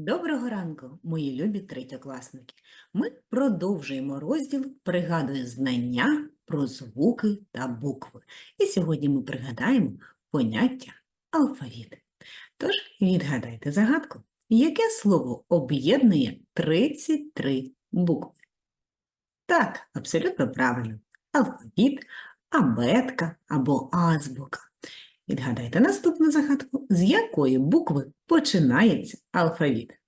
Доброго ранку, мої любі третьокласники. Ми продовжуємо розділ «Пригадує знання про звуки та букви». І сьогодні ми пригадаємо поняття алфавіт. Тож відгадайте загадку, яке слово об'єднує 33 букви? Так, абсолютно правильно. Алфавіт, абетка або азбука. Відгадайте наступну загадку, з якої букви починається алфавіт?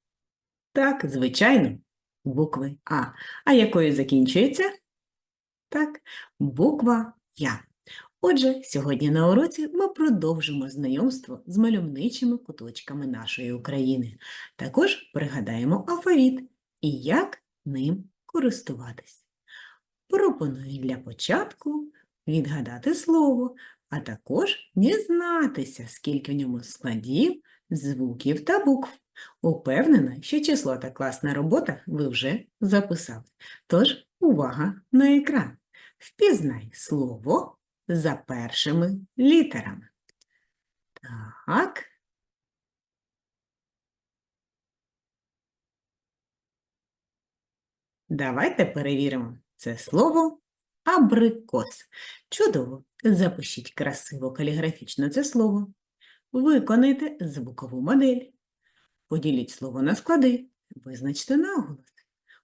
Так, звичайно, букви А. А якою закінчується? Так, буква Я. Отже, сьогодні на уроці ми продовжимо знайомство з мальовничими куточками нашої України. Також пригадаємо алфавіт і як ним користуватись. Пропоную для початку відгадати слово, а також дізнатися, скільки в ньому складів, звуків та букв. Упевнена, що число та класна робота ви вже записали. Тож, увага на екран. Впізнай слово за першими літерами. Так. Давайте перевіримо. Це слово абрикос. Чудово! Запишіть красиво каліграфічно це слово. Виконайте звукову модель. Поділіть слово на склади. Визначте наголос.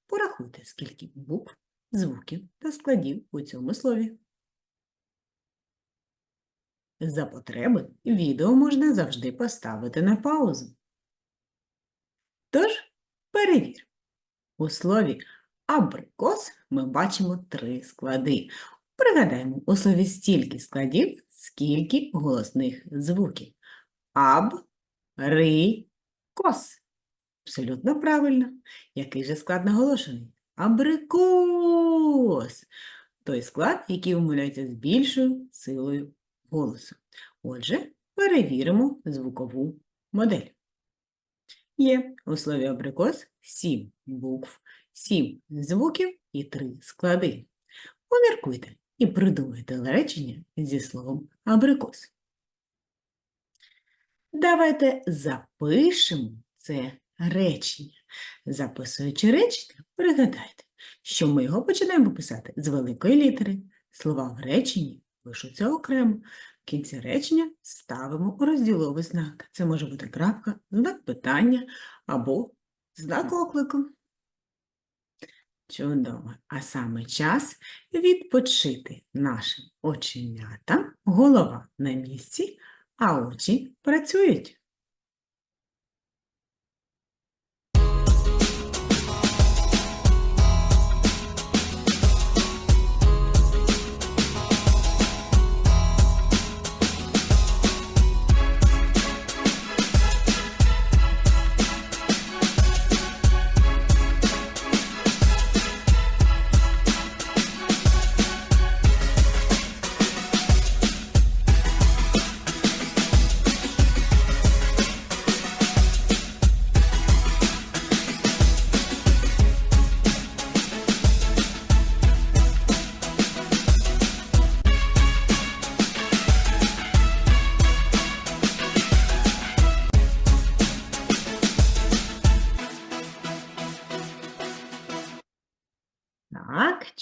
Порахуйте, скільки букв, звуків та складів у цьому слові. За потреби відео можна завжди поставити на паузу. Тож, перевір. У слові абрикос ми бачимо три склади. Пригадаємо, у слові стільки складів, скільки голосних звуків. Аб, ри, кос. Абсолютно правильно. Який же склад наголошений? Абрикос. Той склад, який вимовляється з більшою силою голосу. Отже, перевіримо звукову модель. Є у слові абрикос сім букв, сім звуків і три склади. Поміркуйте і придумайте речення зі словом абрикос. Давайте запишемо це речення. Записуючи речення, пригадайте, що ми його починаємо писати з великої літери. Слова в реченні пишуться окремо. В кінці речення ставимо розділовий знак. Це може бути крапка, знак питання або знак оклику. Чудово. А саме час відпочити нашим оченятам, голова на місці, а очі працюють.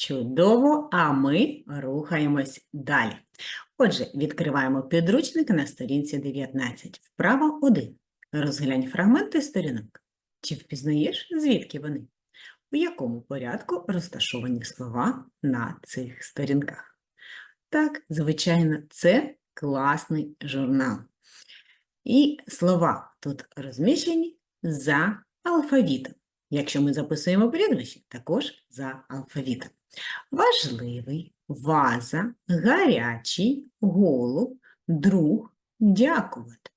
Чудово, а ми рухаємось далі. Отже, відкриваємо підручник на сторінці 19. Вправа 1. Розглянь фрагменти сторінок. Чи впізнаєш, звідки вони? У якому порядку розташовані слова на цих сторінках? Так, звичайно, це класний журнал. І слова тут розміщені за алфавітом. Якщо ми записуємо прізвище, також за алфавітом. Важливий, ваза, гарячий, голуб, друг, дякувати.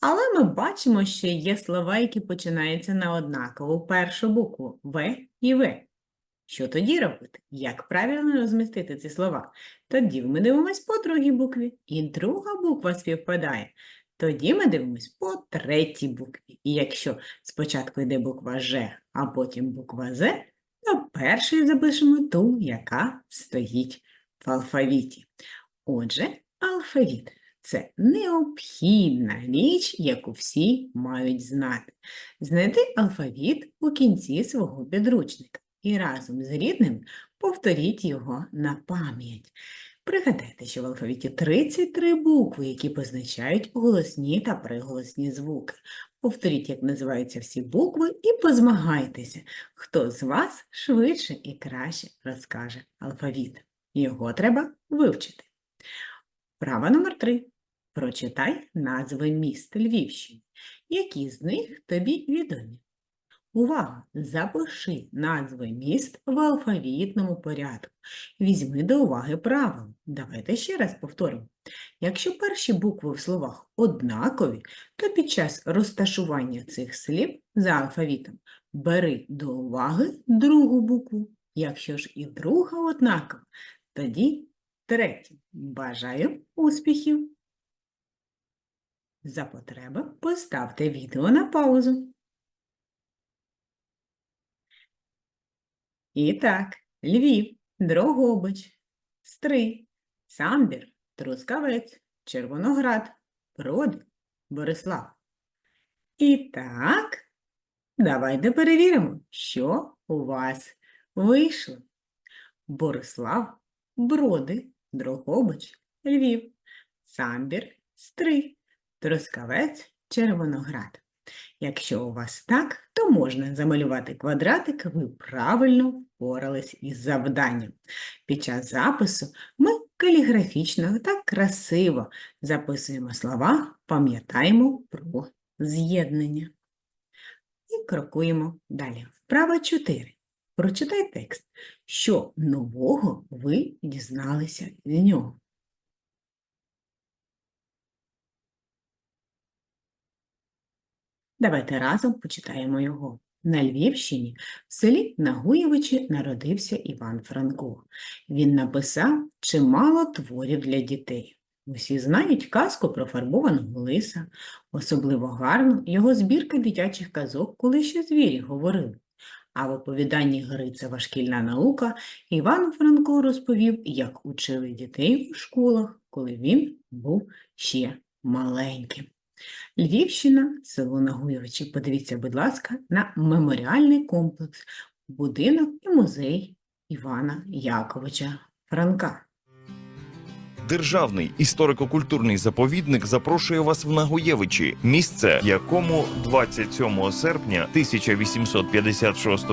Але ми бачимо, що є слова, які починаються на однакову першу букву В і В. Що тоді робити? Як правильно розмістити ці слова? Тоді ми дивимось по другій букві, і друга буква співпадає. Тоді ми дивимось по третій букві. І якщо спочатку йде буква Ж, а потім буква З, то першою запишемо ту, яка стоїть в алфавіті. Отже, алфавіт Це необхідна річ, яку всі мають знати. Знайди алфавіт у кінці свого підручника і разом з рідним повторіть його на пам'ять. Пригадайте, що в алфавіті 33 букви, які позначають голосні та приголосні звуки. Повторіть, як називаються всі букви, і позмагайтеся, хто з вас швидше і краще розкаже алфавіт. Його треба вивчити. Права номер 3. Прочитай назви міст Львівщини. Які з них тобі відомі? Увага! Запиши назви міст в алфавітному порядку. Візьми до уваги правило. Давайте ще раз повторимо. Якщо перші букви в словах однакові, то під час розташування цих слів за алфавітом бери до уваги другу букву. Якщо ж і друга однакова, тоді третю. Бажаю успіхів! За потреби поставте відео на паузу. І так, Львів, Дрогобич, Стрий, Самбір, Трускавець, Червоноград, Броди, Борислав. І так, давайте перевіримо, що у вас вийшло. Борислав, Броди, Дрогобич, Львів, Самбір, Стрий, Трускавець, Червоноград. Якщо у вас так, то можна замалювати квадратик, ви правильно впорались із завданням. Під час запису ми каліграфічно та красиво записуємо слова, пам'ятаємо про з'єднання. І крокуємо далі. Вправа 4. Прочитай текст. Що нового ви дізналися з нього? Давайте разом почитаємо його. На Львівщині, в селі Нагуєвичі, народився Іван Франко. Він написав чимало творів для дітей. Усі знають казку про фарбованого лиса. Особливо гарно його збірка дитячих казок, коли ще звірі говорили. А в оповіданні Грицева шкільна наука Іван Франко розповів, як учили дітей у школах, коли він був ще маленьким. Львівщина, село Нагуєвичі. Подивіться, будь ласка, на меморіальний комплекс, будинок і музей Івана Яковича Франка. Державний історико-культурний заповідник запрошує вас в Нагоєвичі, місце, якому 27 серпня 1856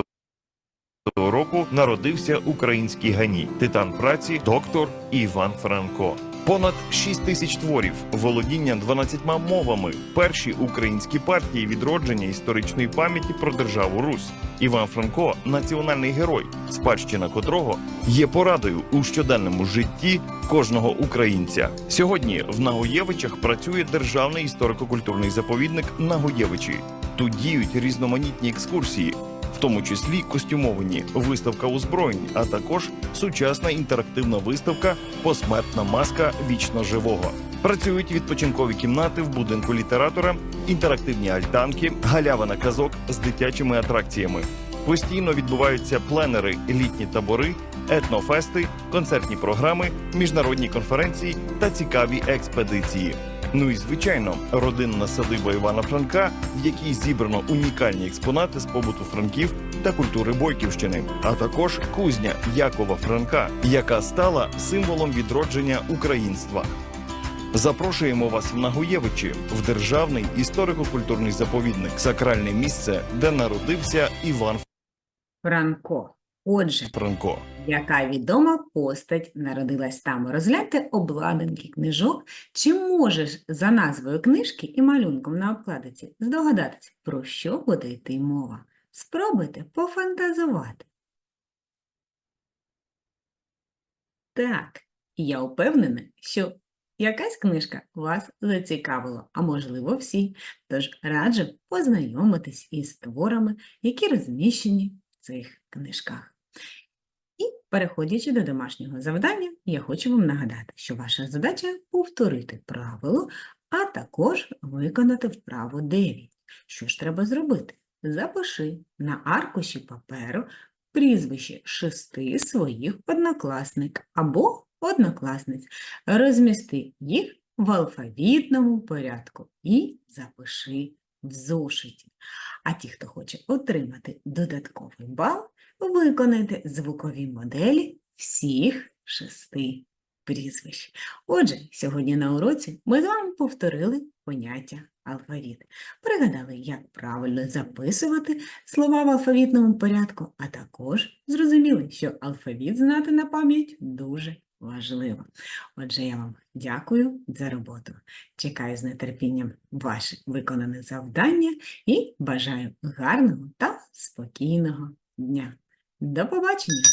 року народився український ганій, титан праці, доктор Іван Франко. Понад 6 тисяч творів, володіння 12 мовами, перші українські партії відродження історичної пам'яті про державу Русь. Іван Франко національний герой, спадщина котрого є порадою у щоденному житті кожного українця. Сьогодні в Нагоєвичах працює державний історико-культурний заповідник Нагоєвичі. Тут діють різноманітні екскурсії, в тому числі костюмовані виставка озброєнь, а також сучасна інтерактивна виставка Посмертна маска вічно живого. Працюють відпочинкові кімнати в будинку літератора, інтерактивні альтанки, галявина казок з дитячими атракціями. Постійно відбуваються пленери, літні табори, етнофести, концертні програми, міжнародні конференції та цікаві експедиції. Ну і звичайно, родинна садиба Івана Франка, в якій зібрано унікальні експонати з побуту Франків та культури Бойківщини, а також кузня Якова Франка, яка стала символом відродження українства. Запрошуємо вас в Нагоєвичі в державний історико-культурний заповідник, сакральне місце, де народився Іван Франко. Отже, Франко. яка відома постать народилась там? Розгляньте обкладинки книжок. Чи можеш за назвою книжки і малюнком на обкладинці здогадатися, про що буде йти мова? Спробуйте пофантазувати. Так, я впевнена, що якась книжка вас зацікавила, а можливо всі. Тож раджу познайомитись із творами, які розміщені в цих книжках. І переходячи до домашнього завдання, я хочу вам нагадати, що ваша задача повторити правило, а також виконати вправу 9. Що ж треба зробити? Запиши на аркуші паперу прізвище шести своїх однокласник або однокласниць. Розмісти їх в алфавітному порядку і запиши в зошиті. А ті, хто хоче отримати додатковий бал, виконайте звукові моделі всіх шести прізвищ. Отже, сьогодні на уроці ми з вами повторили поняття алфавіт. Пригадали, як правильно записувати слова в алфавітному порядку, а також зрозуміли, що алфавіт знати на пам'ять дуже важливо. Отже, я вам дякую за роботу. Чекаю з нетерпінням ваше виконане завдання і бажаю гарного та спокійного дня. До побачення!